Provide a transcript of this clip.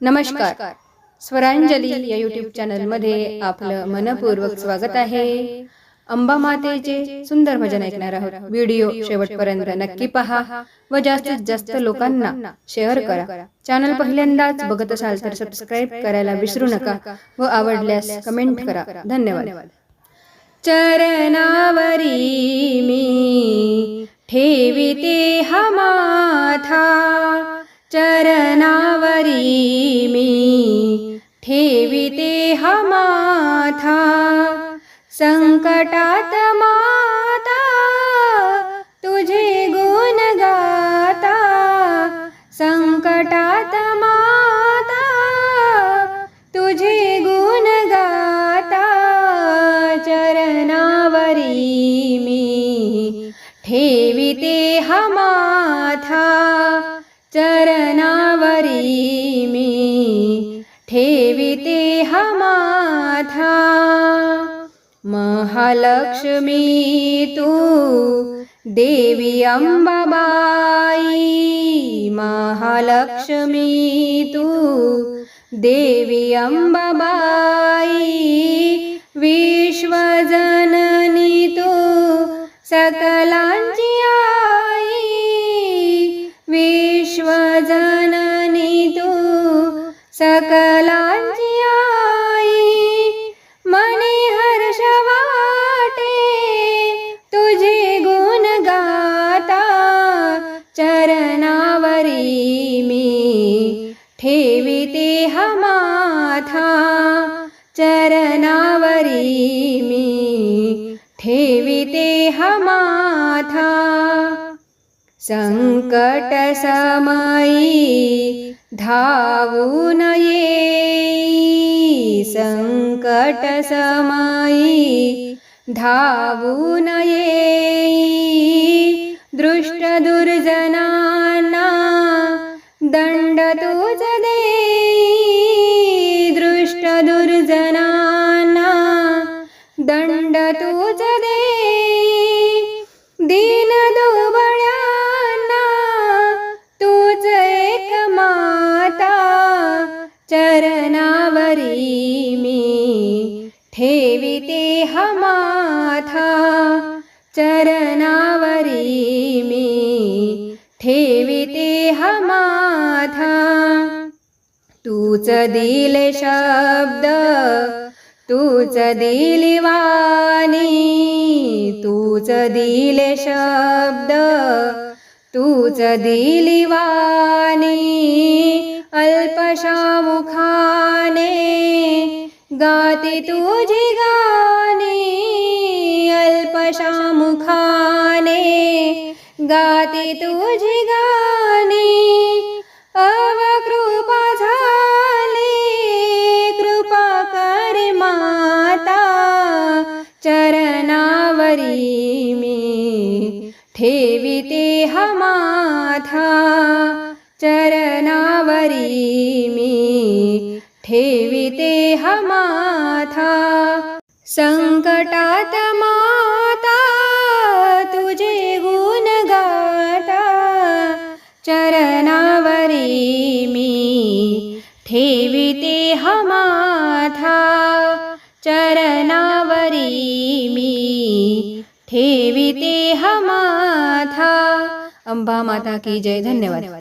नमस्कार. स्वरांजली या यूट्यूब चॅनलमध्ये आपलं मनपूर्वक स्वागत आहे. अंबा मातेचे सुंदर भजन ऐकणार आहोत. व्हिडिओ शेवटपर्यंत नक्की पहा व जास्तीत जास्त लोकांना शेअर करा. चॅनल पहिल्यांदाच बघत असाल तर सबस्क्राईब करायला विसरू नका व आवडल्यास कमेंट करा. धन्यवाद. चरणावरी मी ठेविते हा माथा चरणावरी मी ठेविते हा माथा. संकटात माता तुझे गुण गाता. संकटात माता तुझे गुण गाता. चरणावरी मी ठेविते हा माथा. हमाथा माथा महालक्ष्मी तू देवी अंबाबाई। महालक्ष्मी तू देवी अंबाबाई। विश्वजननी तू सकलांची आई। विश्वजननी तू सकला ठेविते हा माथा चरणावरी मी. ठेविते हा माथा संकट समयी धावून येई. संकट समयी धावून येई. दृष्ट दुर्जना दंड तुझ दे दृष्ट दुर्जनांना दंड तुझ दे दीन दुबळ्यांना तूच एक माता चरणावरी मी ठेविते हा माथा चरणावरी मी ठेविते हा माथा तूच दिले शब्द तूच दिली वाणी तूच दिले शब्द तूच दिली वाणी अल्पशा मुखाने गाती तुझी गाणी अल्पशा मुखाने गाती तुझी गाणी. चरणावरी मी ठेविते हमाथा चरणावरी मी ठेविते हमाथा. संकटात माता तुझे गुण गाता चरणावरी मी ठेविते हमाथा. ठेवी ते हा माथा अंबा माता की जय. धन्यवाद.